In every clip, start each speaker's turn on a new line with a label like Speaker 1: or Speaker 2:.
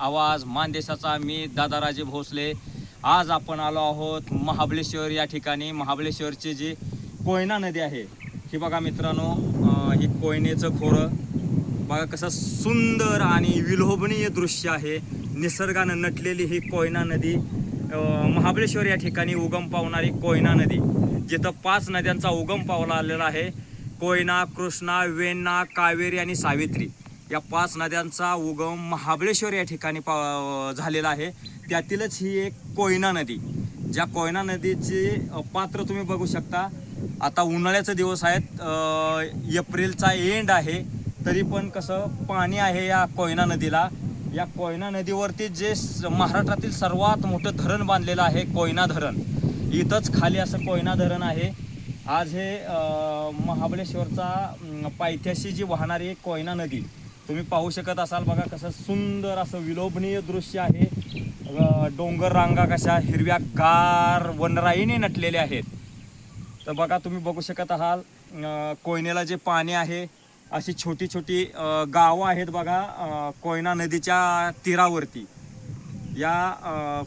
Speaker 1: आवाज मानदेशाचा मी दादाराजे भोसले. आज आपण आलो आहोत महाबळेश्वर या ठिकाणी. महाबळेश्वरची जी कोयना नदी आहे ही बघा मित्रांनो ही कोयनेचं खोरं. बघा कसं सुंदर आणि विलोभनीय दृश्य आहे. निसर्गानं नटलेली ही कोयना नदी. महाबळेश्वर या ठिकाणी उगम पावणारी कोयना नदी. जिथं पाच नद्यांचा उगम पावला आलेला आहे. कोयना कृष्णा वेण्णा कावेरी आणि सावित्री. या पाच नद्यांचा उगम महाबळेश्वर या ठिकाणी पा झालेला आहे. त्यातीलच ही एक कोयना नदी. ज्या कोयना नदीचे पात्र तुम्ही बघू शकता. आता उन्हाळ्याचे दिवस आहेत. एप्रिलचा एंड आहे. तरी पण कसं पाणी आहे या कोयना नदीला. या कोयना नदीवरती जे स- महाराष्ट्रातील सर्वात मोठं धरण बांधलेलं आहे कोयना धरण. इथंच खाली असं कोयना धरण आहे. आज हे महाबळेश्वरचा पायथ्याशी जी वाहणारी कोयना नदी तुम्ही पाहू शकत असाल बघा कसं सुंदर असं विलोभनीय दृश्य आहे. डोंगर रांगा कशा हिरव्या गार वनराईने नटलेल्या आहेत. तर बघा तुम्ही बघू शकत आहात कोयनेला जे पाणी आहे अशी छोटी छोटी गावं आहेत बघा कोयना नदीच्या तीरावरती. या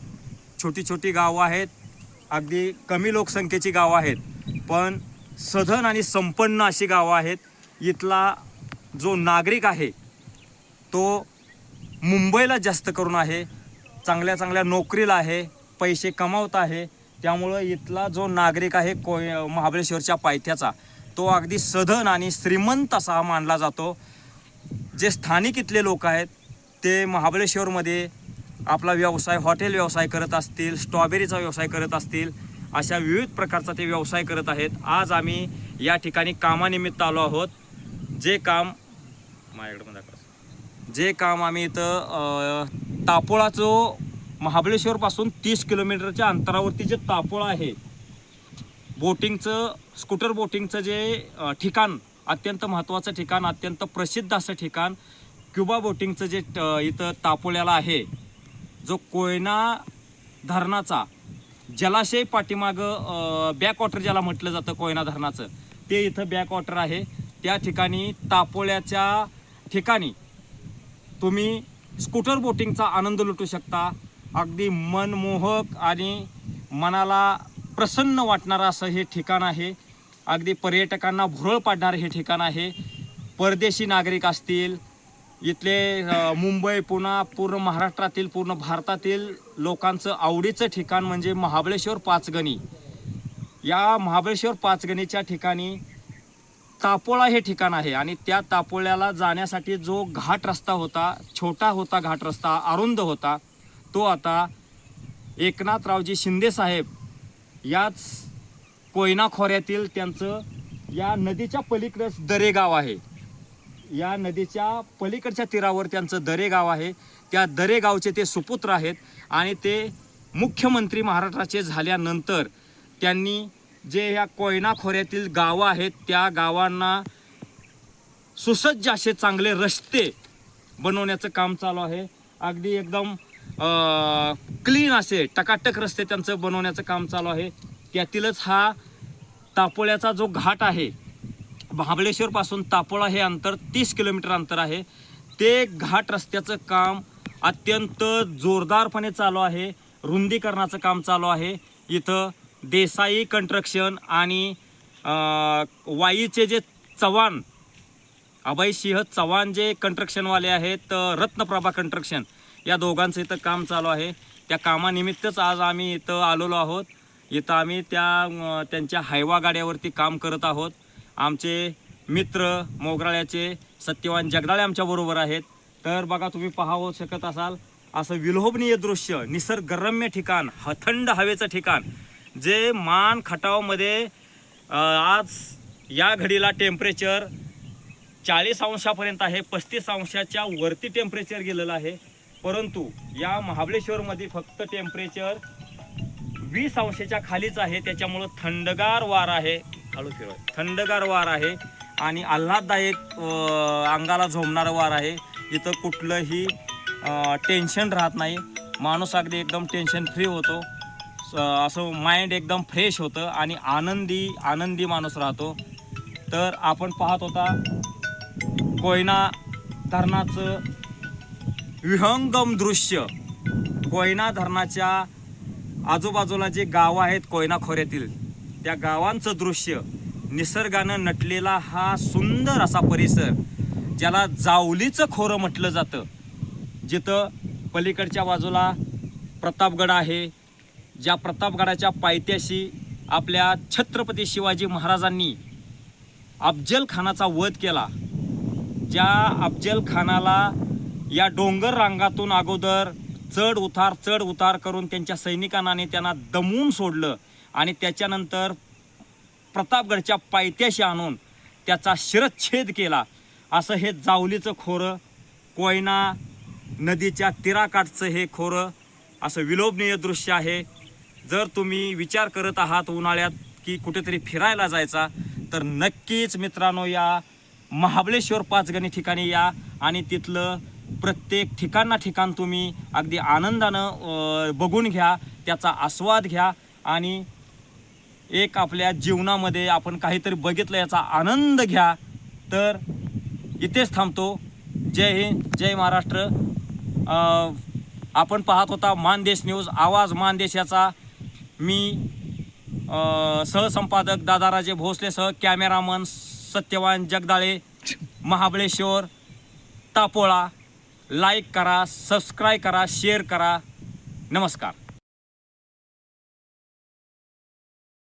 Speaker 1: छोटी छोटी गावं आहेत. अगदी कमी लोकसंख्येची गावं आहेत. पण सधन आणि संपन्न अशी गावं आहेत. इथला जो नागरिक आहे तो मुंबईला जास्त करून आहे चांगल्या चांगल्या नोकरीला आहे पैसे कमावत आहे त्यामुळं इथला जो नागरिक आहे कोय महाबळेश्वरच्या पायथ्याचा तो अगदी सधन आणि श्रीमंत असा मानला जातो. जे स्थानिक इथले लोक आहेत ते महाबळेश्वरमध्ये आपला व्यवसाय हॉटेल व्यवसाय करत असतील स्ट्रॉबेरीचा व्यवसाय करत असतील अशा विविध प्रकारचा ते व्यवसाय करत आहेत. आज आम्ही या ठिकाणी कामानिमित्त आलो आहोत. जे काम माझ्याकडे पण दाखवा. जे काम आम्ही इथं तापोळा जो महाबळेश्वरपासून तीस किलोमीटरच्या अंतरावरती जे तापोळा आहे बोटिंगचं स्कूटर बोटिंगचं जे ठिकाण अत्यंत महत्त्वाचं ठिकाण अत्यंत प्रसिद्ध असं ठिकाण क्युबा बोटिंगचं जे इथं तापोळ्याला आहे जो कोयना धरणाचा जलाशय पाठीमागं बॅकवॉटर ज्याला म्हटलं जातं कोयना धरणाचं ते इथं बॅकवॉटर आहे. त्या ठिकाणी तापोळ्याच्या ठिकाणी तुम्ही स्कूटर बोटिंगचा आनंद लुटू शकता. अगदी मनमोहक आणि मनाला प्रसन्न वाटणारं असं हे ठिकाण आहे. अगदी पर्यटकांना भुरळ पाडणारं हे ठिकाण आहे. परदेशी नागरिक असतील इथले मुंबई पुणा पूर्ण महाराष्ट्रातील पूर्ण भारतातील लोकांचं आवडीचं ठिकाण म्हणजे महाबळेश्वर पाचगणी. या महाबळेश्वर पाचगणीच्या ठिकाणी तापोळा हे ठिकाण आहे आणि त्या तापोळ्याला जाण्यासाठी जो घाट रस्ता होता छोटा होता घाट रस्ता अरुंद होता तो आता एकनाथरावजी शिंदेसाहेब याच कोयना खोऱ्यातील त्यांचं या नदीच्या पलीकडंच दरेगाव आहे. या नदीच्या पलीकडच्या तीरावर त्यांचं दरेगाव आहे. त्या दरेगावचे ते सुपुत्र आहेत आणि ते मुख्यमंत्री महाराष्ट्राचे झाल्यानंतर त्यांनी जे ह्या कोयना खोऱ्यातील गावं आहेत त्या गावांना सुसज्ज असे चांगले रस्ते बनवण्याचं काम चालू आहे. अगदी एकदम क्लीन असे टकाटक रस्ते त्यांचं बनवण्याचं काम चालू आहे. त्यातीलच हा तापोळ्याचा जो घाट आहे महाबळेश्वरपासून तापोळा हे अंतर तीस किलोमीटर अंतर आहे. ते घाट रस्त्याचं काम अत्यंत जोरदारपणे चालू आहे. रुंदीकरणाचं काम चालू आहे. इथं देसाई कंस्ट्रक्शन आणि वाईचे जे चव्हाण अभय सिंह चव्हाण जे कंस्ट्रक्शनवाले आहेत रत्नप्रभा कंस्ट्रक्शन या दोघांचं इथं काम चालू आहे. त्या कामानिमित्तच आज आम्ही इथं आलेलो आहोत. इथं आम्ही त्या त्यांच्या हायवा गाड्यावरती काम करत आहोत. आमचे मित्र मोगराळ्याचे सत्यवान जगदाळे आमच्याबरोबर आहेत. तर बघा तुम्ही पाहावं शकत असाल असं विलोभनीय दृश्य निसर्गरम्य ठिकाण ह थंड हवेचं ठिकाण. जे मान खटावमध्ये आज या घडीला टेम्परेचर चाळीस अंशापर्यंत आहे पस्तीस अंशाच्या वरती टेम्परेचर गेलेलं आहे. परंतु या महाबळेश्वरमध्ये फक्त टेम्परेचर वीस अंशाच्या खालीच आहे. त्याच्यामुळं थंडगार वार आहे. हळू फिरव. थंडगार वार आहे आणि आल्हाददायक अंगाला झोमणारं वार आहे. इथं कुठलंही टेन्शन राहत नाही. माणूस अगदी एकदम टेन्शन फ्री होतो. असं माइंड एकदम फ्रेश होतं आणि आनंदी आनंदी माणूस राहतो. तर आपण पाहत होता कोयना धरणाचं विहंगम दृश्य. कोयना धरणाच्या आजूबाजूला जे गावं आहेत कोयना खोऱ्यातील त्या गावांचं दृश्य निसर्गानं नटलेला हा सुंदर असा परिसर ज्याला जावलीचं खोरं म्हटलं जातं. जिथं पलीकडच्या बाजूला प्रतापगड आहे ज्या प्रतापगडाच्या पायथ्याशी आपल्या छत्रपती शिवाजी महाराजांनी अफजल खानाचा वध केला ज्या अफजल खानाला या डोंगर रांगातून अगोदर चढ उतार चढ उतार करून त्यांच्या सैनिकांनी त्यांना दमवून सोडलं आणि त्याच्यानंतर प्रतापगडच्या पायथ्याशी आणून त्याचा शिरच्छेद केला. असं हे जावलीचं खोरं कोयना नदीच्या तीराकाठचं हे खोरं असं विलोभनीय दृश्य आहे. जर तुम्ही विचार करत आहात उन्हाळ्यात की कुठेतरी फिरायला जायचा तर नक्कीच मित्रांनो या महाबळेश्वर पाचगणी ठिकाणी या आणि तिथलं प्रत्येक ठिकाणा ठिकाण तुम्ही अगदी आनंदानं बघून घ्या त्याचा आस्वाद घ्या आणि एक आपल्या जीवनामध्ये आपण काहीतरी बघितलं याचा आनंद घ्या. तर इथेच थांबतो. जय हिंद जय महाराष्ट्र. आपण पाहत होता मानदेश न्यूज आवाज मानदेश याचा. मी सहसंपादक दादाराजे भोसलेसह कॅमेरामन सत्यवान जगदाळे महाबळेश्वर तापोळा. लाईक करा सबस्क्राईब करा शेअर करा. नमस्कार.